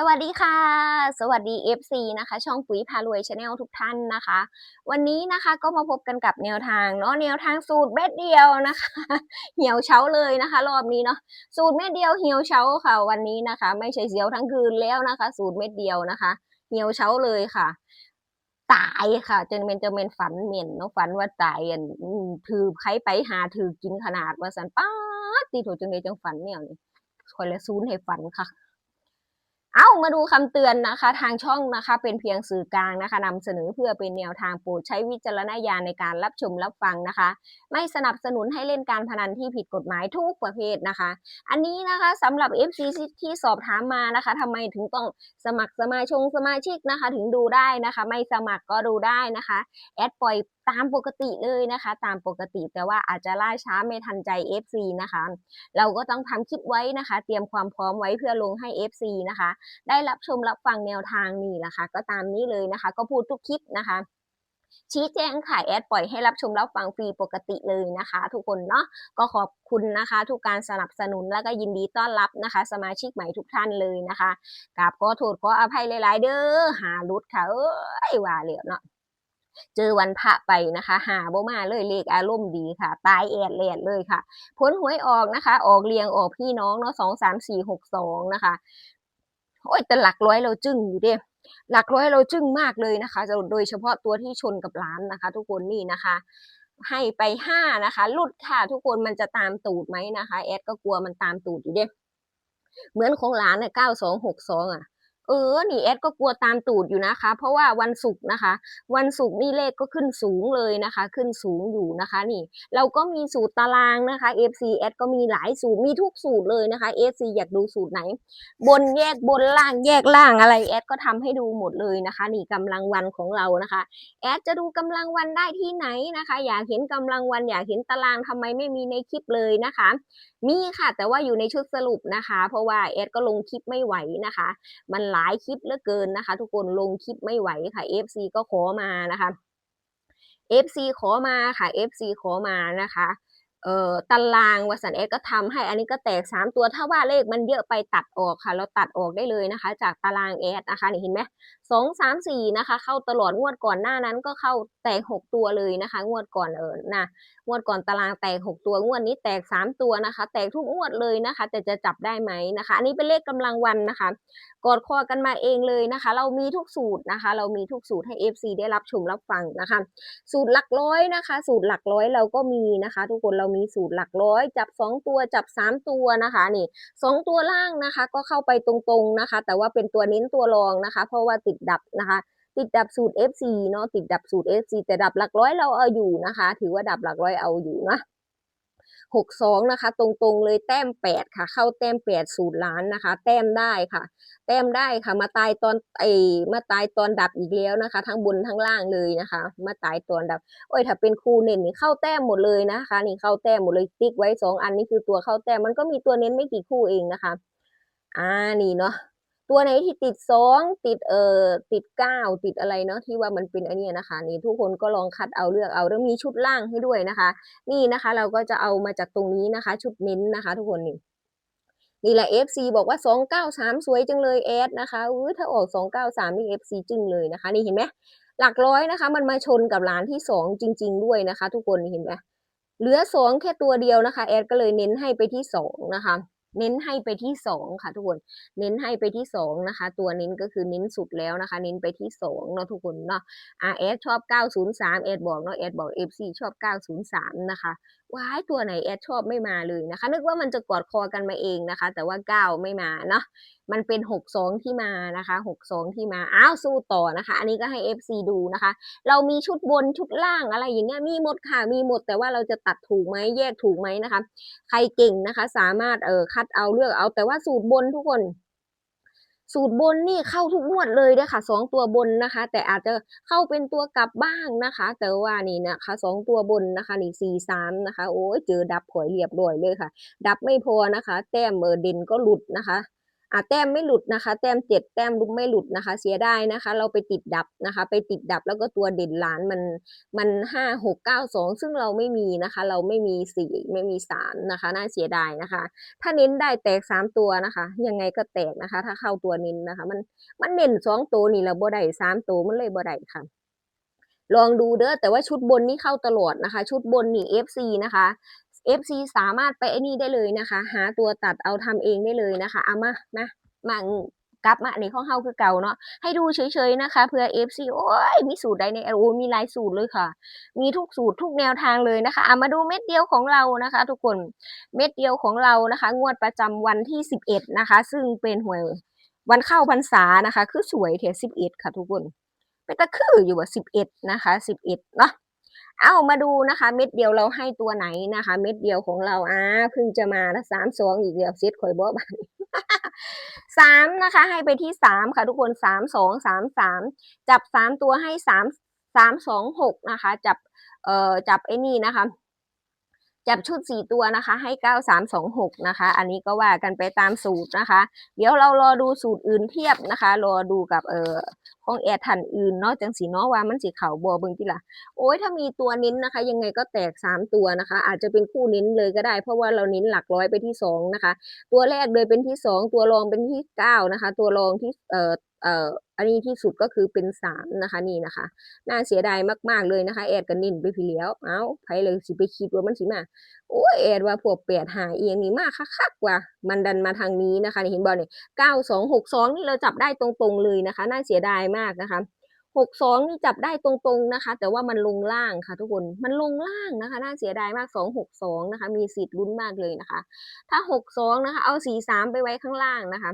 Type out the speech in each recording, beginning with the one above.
สวัสดีค่ะ สวัสดี FC นะคะ ช่องปุ๋ยพารวยชาแนลทุกท่านนะคะ วันนี้นะคะก็มาพบกันกับแนวทางเนาะแนวทางสูตรเม็ดเดียวนะคะ เหี่ยวเช้าเลยนะคะ รอบนี้เนาะสูตรเม็ดเดียวเหี่ยวเช้าค่ะ วันนี้นะคะ ไม่ใช่เสียวทั้งคืนแล้วนะคะ สูตรเม็ดเดียวนะคะ เหี่ยวเช้าเลยค่ะ ตายค่ะจนเป็นจะเป็นฝันเหม็นเนาะฝันว่าตายอันถือใครไปหาถือกินขนาดว่าสันป้าดตีโถจังเลยจังฝันเนี่ยคอยละซูนให้ฝันค่ะ เอามาดูคำเตือนนะคะ ทางช่องนะคะ เป็นเพียงสื่อกลางนะคะนำเสนอเพื่อเป็นแนวทางโปรดใช้วิจารณญาณในการรับชมรับฟังนะคะ ไม่สนับสนุนให้เล่นการพนันที่ผิดกฎหมายทุกประเภทนะคะ อันนี้นะคะสำหรับ FC ที่สอบถามมานะคะทำไมถึงต้องสมัครสมาชงสมาชิกนะคะ ถึงดูได้นะคะ ไม่สมัครก็ดูได้นะคะแอดปล่อย ตามปกติเลยนะคะ ตามปกติแต่ว่าอาจจะล่าช้าไม่ทันใจ FC นะคะ เราก็ต้องทำคลิปไว้นะคะ เตรียมความพร้อมไว้เพื่อลงให้ FC นะคะ ได้รับชมรับฟังแนวทางนี่แหละคะ ก็ตามนี้เลยนะคะ ก็พูดทุกคลิปนะคะชี้แจงขายแอดปล่อยให้รับชมรับฟังฟรีปกติเลยนะคะ ทุกคนเนาะก็ขอบคุณนะคะ ทุกการสนับสนุนแล้วก็ยินดีต้อนรับนะคะ สมาชิกใหม่ทุกท่านเลยนะคะกราบขอโทษขออภัยหลาย ๆ เด้อหารุดค่ะเอ้ยว่าเหลียวเนาะ เจอวันพระไปนะคะ หาบ่มาเลยเลขอารมณ์ดีค่ะ ตายแอดแลดเลยค่ะ ผลหวยออกนะคะ ออกเรียงออกพี่น้องเนาะสองสามสี่หกสองนะคะโอ้ยแต่หลักร้อยเราจึ้งอยู่เด้หลักร้อยเราจึ้งมากเลยนะคะ โดยเฉพาะตัวที่ชนกับร้านนะคะ ทุกคนนี่นะคะ ให้ไปห้านะคะลุดค่ะ ทุกคนมันจะตามตูดไหมนะคะแอดก็กลัวมันตามตูดอยู่เด้เหมือนของร้านเนี่ยเก้าสองหกสองอะ เออนี่แอดก็กลัวตามตูดอยู่นะคะ เพราะว่าวันศุกร์นะคะ วันศุกร์นี่เลขก็ขึ้นสูงเลยนะคะ ขึ้นสูงอยู่นะคะนี่ เราก็มีสูตรตารางนะคะ FC แอดก็มีหลายสูตรมีทุกสูตรเลยนะคะ FC อยากดูสูตรไหน บนแยกบนล่างแยกล่างอะไรแอดก็ทำให้ดูหมดเลยนะคะ นี่กำลังวันของเรานะคะแอดจะดูกำลังวันได้ที่ไหนนะคะ อยากเห็นกำลังวันอยากเห็นตารางทำไมไม่มีในคลิปเลยนะคะมีค่ะแต่ว่าอยู่ในชุดสรุปนะคะ เพราะว่าเอดก็ลงคลิปไม่ไหวนะคะ มันหลายคลิปเหลือเกินนะคะ ทุกคนลงคลิปไม่ไหวค่ะ FC ก็ขอมานะคะ FC ขอมาค่ะ FC ขอมานะคะ เอ่อตารางวัสันเอก็ทำให้อันนี้ก็แตกสามตัวถ้าว่าเลขมันเยอะไปตัดออกค่ะ เราตัดออกได้เลยนะคะ จากตารางแอดนะคะนี่เห็นไหมสองสามสี่นะคะ เข้าตลอดงวดก่อนหน้านั้นก็เข้าแตกหกตัวเลยนะคะ งวดก่อนเออนะงวดก่อนตารางแตกหกตัวงวดนี้แตกสามตัวนะคะ แตกทุกงวดเลยนะคะ แต่จะจับได้ไหมนะคะ อันนี้เป็นเลขกำลังวันนะคะกอดคอกันมาเองเลยนะคะ เรามีทุกสูตรนะคะ เรามีทุกสูตรให้ FC ได้รับชมรับฟังนะคะ สูตรหลักร้อยนะคะ สูตรหลักร้อยเราก็มีนะคะ ทุกคนเรามีสูตรหลักร้อย จับสองตัวจับสามตัวนะคะนี่สองตัวล่างนะคะก็เข้าไปตรงๆนะคะ แต่ว่าเป็นตัวเน้นตัวรองนะคะ เพราะว่าติดดับนะคะติดดับสูตร FC เนาะติดดับสูตร FC แต่ดับหลักร้อยเราเอาอยู่นะคะ ถือว่าดับหลักร้อยเอาอยู่นะ หกสองนะคะ ตรงๆเลยแต้มแปดค่ะ เข้าแต้มแปดสูตรล้านนะคะ แต้มได้ค่ะ แต้มได้ค่ะ มาตายตอนไอมาตายตอนดับอีกแล้วนะคะ ทั้งบนทั้งล่างเลยนะคะ มาตายตอนดับโอ้ยถ้าเป็นครูเน้นนี่เข้าแต้มหมดเลยนะคะ นี่เข้าแต้มหมดเลยติ๊กไว้สองอันนี่คือตัวเข้าแต้มมันก็มีตัวเน้นไม่กี่คู่เองนะคะอ่านี่เนาะ ตัวไหนที่ติดสองติดเอ่อติดเก้าติดอะไรเนาะที่ว่ามันเป็นอันนี้นะคะ นี่ทุกคนก็ลองคัดเอาเลือกเอาแล้วมีชุดล่างให้ด้วยนะคะ นี่นะคะเราก็จะเอามาจากตรงนี้นะคะ ชุดเน้นนะคะ ทุกคนนี่นี่แหละ FC บอกว่า 293 สวยจังเลยแอดนะคะอุ้ยถ้าออก 293 นี่ FC จึงเลยนะคะ นี่เห็นไหมหลักร้อยนะคะ มันมาชนกับร้านที่ 2 จริง ๆ ด้วยนะคะ ทุกคนนี่เห็นไหมเหลือ 2 แค่ตัวเดียวนะคะ แอดก็เลยเน้นให้ไปที่ 2 นะคะ เน้นให้ไปที่สองค่ะทุกคน เน้นให้ไปที่สองนะคะ ตัวเน้นก็คือเน้นสุดแล้วนะคะ เน้นไปที่สองเนาะทุกคนเนาะอ่าแอดชอบ 903เอดบอกเนาะเอดบอก FC ชอบ 903 นะคะว้ายตัวไหนแอดชอบไม่มาเลยนะคะ นึกว่ามันจะกอดคอกันมาเองนะคะ แต่ว่าเก้าไม่มาเนาะมันเป็นหกสองที่มานะคะหกสองที่มาอ้าวสู้ต่อนะคะ อันนี้ก็ให้ FC ดูนะคะ เรามีชุดบนชุดล่างอะไรอย่างเงี้ยมีหมดค่ะมีหมดแต่ว่าเราจะตัดถูกไหมแยกถูกไหมนะคะ ใครเก่งนะคะ สามารถเออคัดเอาเลือกเอาแต่ว่าสูตรบนทุกคน สูตรบนนี่เข้าทุกงวดเลยเด้อค่ะสองตัวบนนะคะ แต่อาจจะเข้าเป็นตัวกลับบ้างนะคะ แต่ว่านี่นะคะสองตัวบนนะคะนี่สี่สามนะคะ โอ้ยเจอดับผอยเรียบร้อยเลยค่ะ ดับไม่พอนะคะ แต้มเออเด่นก็หลุดนะคะ อ่าแต้มไม่หลุดนะคะ แต้มเจ็ดแต้มลุกไม่หลุดนะคะ เสียไดายนะคะ เราไปติดดับนะคะ ไปติดดับแล้วก็ตัวเด่นล้านมันมันห้าหกเก้าสองซึ่งเราไม่มีนะคะ เราไม่มีสี่ไม่มีสามนะคะน่าเสียดายนะคะ ถ้าเน้นได้แตกสามตัวนะคะ ยังไงก็แตกนะคะ ถ้าเข้าตัวเน้นนะคะ มันมันเน้นสองตัวนี่เราบ่ได้สามตัวมันเลยบ่ได้ค่ะลองดูเด้อแต่ว่าชุดบนนี่เข้าตลอดนะคะ ชุดบนนี่ FC นะคะ FC สามารถไปไอ้นี่ได้เลยนะคะ หาตัวตัดเอาทำเองได้เลยนะคะเอามามามากลับมาอันนี้องเฮาคือเก่าเนาะให้ดูเฉยๆนะคะเพื่อ FC โอ้ยมีสูตรใดในโอ้มีหลายสูตรเลยค่ะ มีทุกสูตรทุกแนวทางเลยนะคะเอามาดูเม็ดเดียวของเรานะคะ ทุกคนเม็ดเดียวของเรานะคะ งวดประจำวันที่ 11 นะคะ ซึ่งเป็นหวยวันเข้าพรรษานะคะ คือสวยเท11ค่ะทุกคนเป็นตะคืออยู่ว่า11นะคะ11เนาะ เอามาดูนะคะ เม็ดเดียวเราให้ตัวไหนนะคะ เม็ดเดียวของเราอ่าเพิ่งจะมาแล้วสามสองอีกเดียวเซตข่อยบอบานสามนะคะ ให้ไปที่สามค่ะ ทุกคนสามสองสามสามจับสามตัวให้สามสามสองหกนะคะ จับเอ่อจับไอ้นี่นะคะ จับชุดสี่ตัวนะคะ ให้เก้าสามสองหกนะคะ อันนี้ก็ว่ากันไปตามสูตรนะคะ เดี๋ยวเรารอดูสูตรอื่นเทียบนะคะ รอดูกับเอ่อของแอร์ทันอื่นเนาะจังสีเนาะว่ามันสีขาวบัวเบิ่งที่ละโอ้ยถ้ามีตัวเน้นนะคะ ยังไงก็แตกสามตัวนะคะ อาจจะเป็นคู่เน้นเลยก็ได้ เพราะว่าเราเน้นหลักร้อยไปที่สองนะคะ ตัวแรกเลยเป็นที่สองตัวรองเป็นที่เก้านะคะ ตัวรองที่เอ่อเอ่อ อันนี้ที่สุดก็คือเป็นสามนะคะนี่นะคะ น่าเสียดายมากๆเลยนะคะ แอดกันนินไปพี่เลี้ยวเอ้าไผเลยสิไปคิดว่ามันสิมาโอ้ยแอดว่าพวกแปดหาเอียงนี่มากคักๆว่า มันดันมาทางนี้นะคะนี่เห็นบอลเนี่ยเก้าสองหกสองนี่เราจับได้ตรงๆเลยนะคะ น่าเสียดายมากนะคะหกสองนี่จับได้ตรงๆนะคะ แต่ว่ามันลงล่างค่ะทุกคนมันลงล่างนะคะ น่าเสียดายมากสองหกสองนะคะ มีสิทธิ์ลุ้นมากเลยนะคะ ถ้าหกสองนะคะ เอาสี่สามไปไว้ข้างล่างนะคะ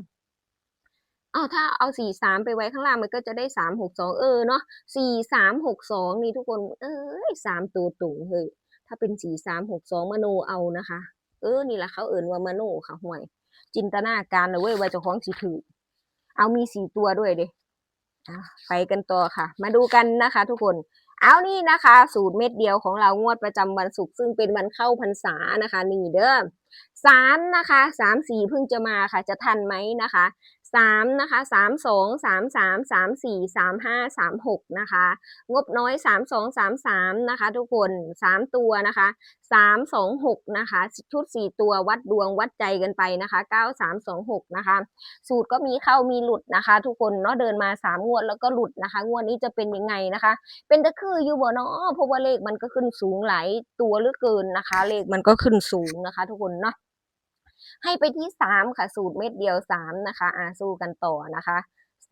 อาถ้าเอาสี่สามไปไว้ข้างล่างมันก็จะได้สามหกสองเออเนาะสี่สามหกสองนี่ทุกคน เอ้ยสามตัวตุ่งเฮ้ยถ้าเป็นสี่สามหกสองมโนเอานะคะ เออนี่แหละเขาเอิ่นว่ามโนค่ะห่วย จินตนาการเลยเว้ยว่าเจ้องสิถือเอามีสี่ตัวด้วยเด้อะไปกันต่อค่ะ มาดูกันนะคะ ทุกคนเอานี่นะคะ สูตรเม็ดเดียวของเรางวดประจำวันศุกร์ซึ่งเป็นวันเข้าพรรษานะคะ นี่เด้อสามนะคะสามสี่เพิ่งจะมาค่ะ จะทันไหมนะคะ สามนะคะสามสองสามสามสามสี่สามห้าสามหกนะคะงบน้อยสามสองสามสามนะคะทุกคนสามตัวนะคะสามสองหกนะคะชุดสี่ตัววัดดวงวัดใจกันไปนะคะเก้าสามสองหกนะคะสูตรก็มีเข้ามีหลุดนะคะ ทุกคนเนาะเดินมาสามงวดแล้วก็หลุดนะคะ งวดนี้จะเป็นยังไงนะคะ เป็นตะคืออยู่บ่เนาะเพราะว่าเลขมันก็ขึ้นสูงหลายตัวเหลือเกินนะคะ เลขมันก็ขึ้นสูงนะคะ ทุกคนเนาะ ให้ไปที่สามค่ะสูตรเม็ดเดียวสามนะคะอาสู้กันต่อนะคะ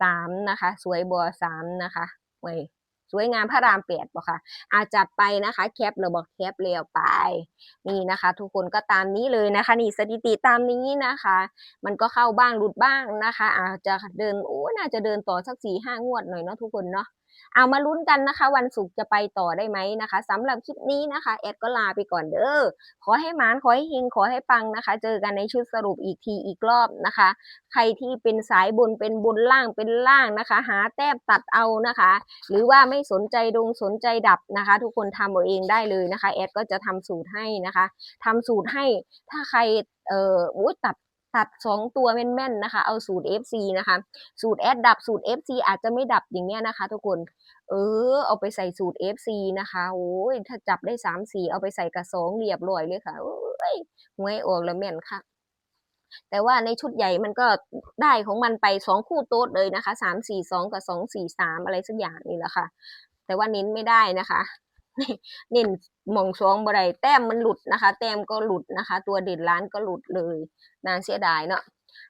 สามนะคะ สวยบัวสามนะคะเว้ยสวยงามพระรามแปดบ่ค่ะอาจัดไปนะคะ แคปเราบอกแคปเร็วไป นี่นะคะ ทุกคนก็ตามนี้เลยนะคะ นี่สถิติตามนี้นะคะ มันก็เข้าบ้างหลุดบ้างนะคะ อาจจะเดินโอ้น่าจะเดินต่อสักสี่ห้างวดหน่อยเนาะทุกคนเนาะ เอามาลุ้นกันนะคะ วันศุกร์จะไปต่อได้ไหมนะคะสำหรับคลิปนี้นะคะ แอดก็ลาไปก่อนเด้อขอให้หมานขอให้เฮงขอให้ปังนะคะ เจอกันในชุดสรุปอีกทีอีกรอบนะคะ ใครที่เป็นสายบุญเป็นบุญล่างเป็นล่างนะคะ หาแต้มตัดเอานะคะ หรือว่าไม่สนใจดงสนใจดับนะคะ ทุกคนทำเอาเองได้เลยนะคะแอดก็จะทำสูตรให้นะคะทำสูตรให้ถ้าใครเอ่อตัด ตัดสองตัวแม่นๆนะคะ เอาสูตร FC นะคะ สูตรแอดดับสูตร FC อาจจะไม่ดับอย่างเงี้ยนะคะ ทุกคน เออ เอาไปใส่สูตร FC นะคะ โอ้ย ถ้าจับได้สามสี่เอาไปใส่กระสองเรียบร้อยเลยค่ะ โอ้ยหวยออกแล้วแม่นค่ะแต่ว่าในชุดใหญ่มันก็ได้ของมันไปสองคู่โต๊ดเลยนะคะสามสี่สองกับสองสี่สามอะไรสักอย่างนี่แหละค่ะ แต่ว่าเน้นไม่ได้นะคะ เน้นหมองสองบ่ได้แต้มมันหลุดนะคะ แต้มก็หลุดนะคะ ตัวเด่นล้านก็หลุดเลยน่าเสียดายเนาะ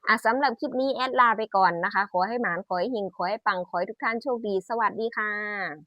อะสำหรับคลิปนี้แอดลาไปก่อนนะคะ ขอให้หมานขอให้หิงขอให้ปังขอให้ทุกท่านโชคดี สวัสดีค่ะ